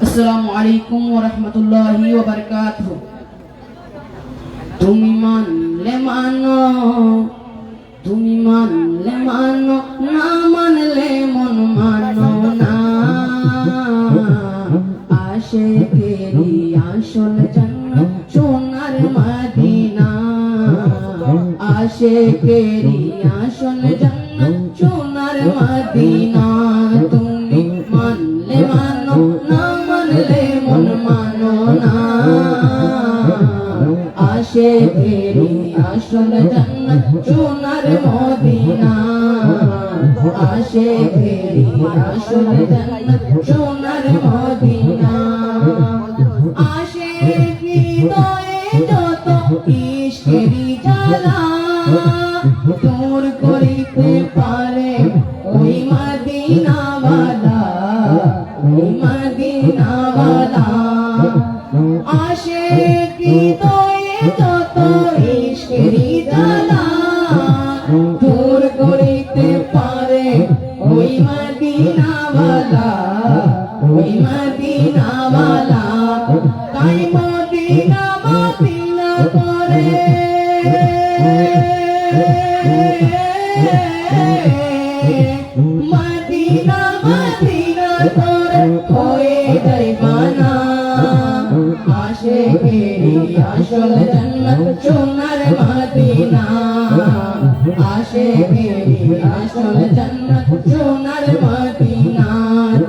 আসসালামু আলাইকুম ওয়া রাহমাতুল্লাহি ওয়া বারাকাতুহু তুমি মানলে মানো তুমি মানলে মানো না মানলে মন মানো না আশেকেরি আসল জান্নাত সোনার মদিনা আশেকেরি আসল জান্নাত সোনার মদিনা আশেকেরি আসল জান্নাত সোনার মদিনা। আশেকেরি আসল জান্নাত সোনার মদিনা। দয়ে যত ইশকেরি করিতে পারে ওই ওই ওই মদিনাওয়ালা ওই মদিনাওয়ালা, তাই মদিনা মদিনা করে মদিনা মদিনা করে হয়ে যায় মানা। আশেকেরি আসল জান্নাত সোনার মদিনা। জান্নাত সোনার মদিনা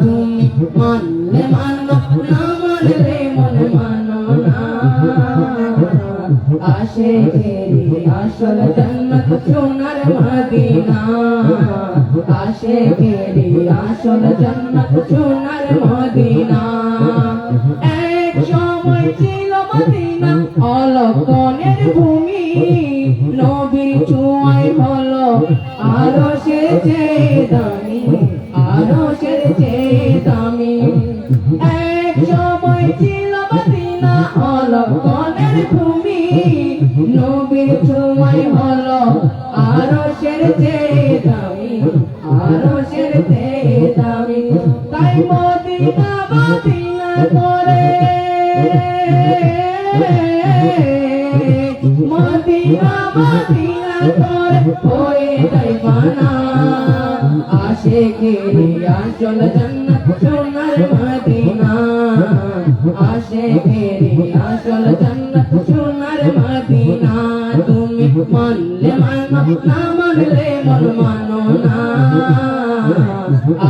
তুমি মানলে মানো না মানলে মন মানো না। আসে আসল জান্নাত সোনার মদিনা আসে আসল জান্নাত সোনার মদিনা আরও সে মানা আশেকেরি আসল জান্নাত সোনার মদিনা। আশেকেরি আসল জান্নাত সোনার মদিনা। তুমি মানলে মানো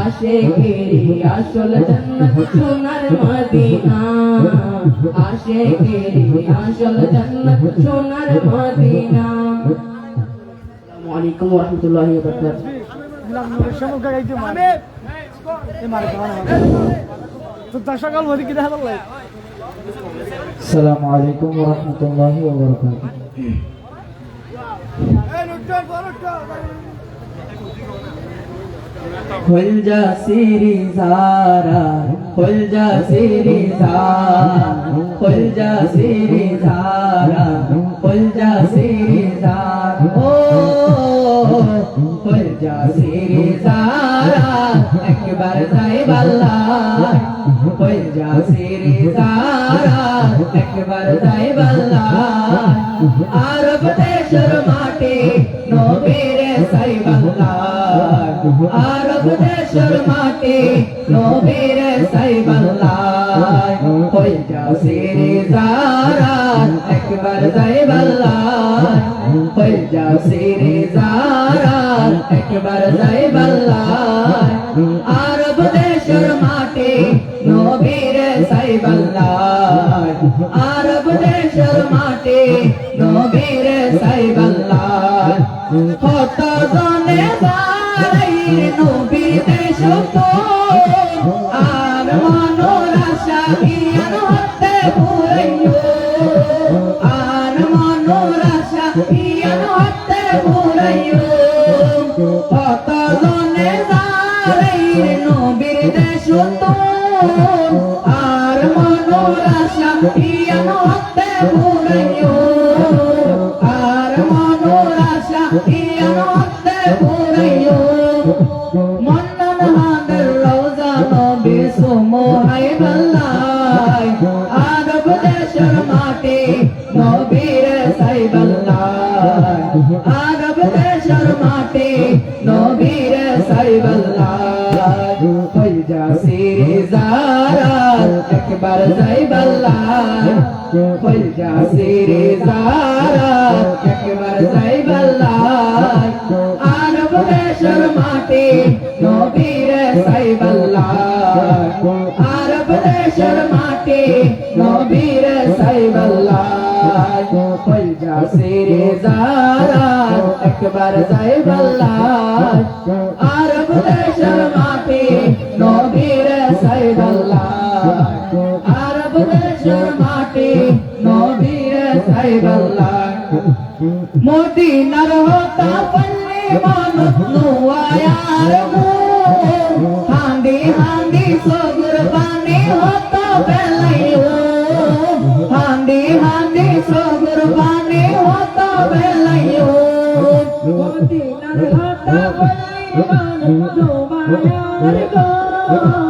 আশেকেরি আসল জান্নাত সোনার মদিনা। আশেকেরি আসল জান্নাত সোনার মদিনা। আসসালামু আলাইকুম ওয়া রাহমাতুল্লাহি ওয়া বারাকাতুহু দর্শক আলবাদি কি দেখা বললাই আলাইকুম রাহমাতুল্লাহি ওয়া বারাকাতুহু হল যা সিরি সারা হল যা সিরি সারা হল যা সিরি সারা হল যা সিরি সারা একবার সাহেব আল্লাহ খুল যা সিরি সারা একবার সাহেব আল্লাহ আরব দেশের একবার সাহেব আল্লাহ খুল যা সিরি সারা একবার সাহেব আল্লাহ আরব দেশের মাটি নবীর সাইবাল্লাহ আরব দেশের মাটি নবীর জনে আর মনোর আশা ইয়ানোতে পুরাইও আর মনোর আশা ইয়ানোতে পুরাইও মন্নন হাদের রওজা নবী সুমোহাই বল্লাই আরব দেশের মাটি নবীর নবীর সাই বাল্লাই আরব দেশের মাটি, নবীর সাই বাল্লাই কলজা সিরে যারা একবার যাই বাল্লাই আরব দেশের মাটি दिनर होता पल्ले मानो नुआ यार मो हांदी हांदी सोगुर होता बेलई ओ हांदी हांदी सोगुर होता बेलई ओ दिनर होता पल्ले नुआ यार गो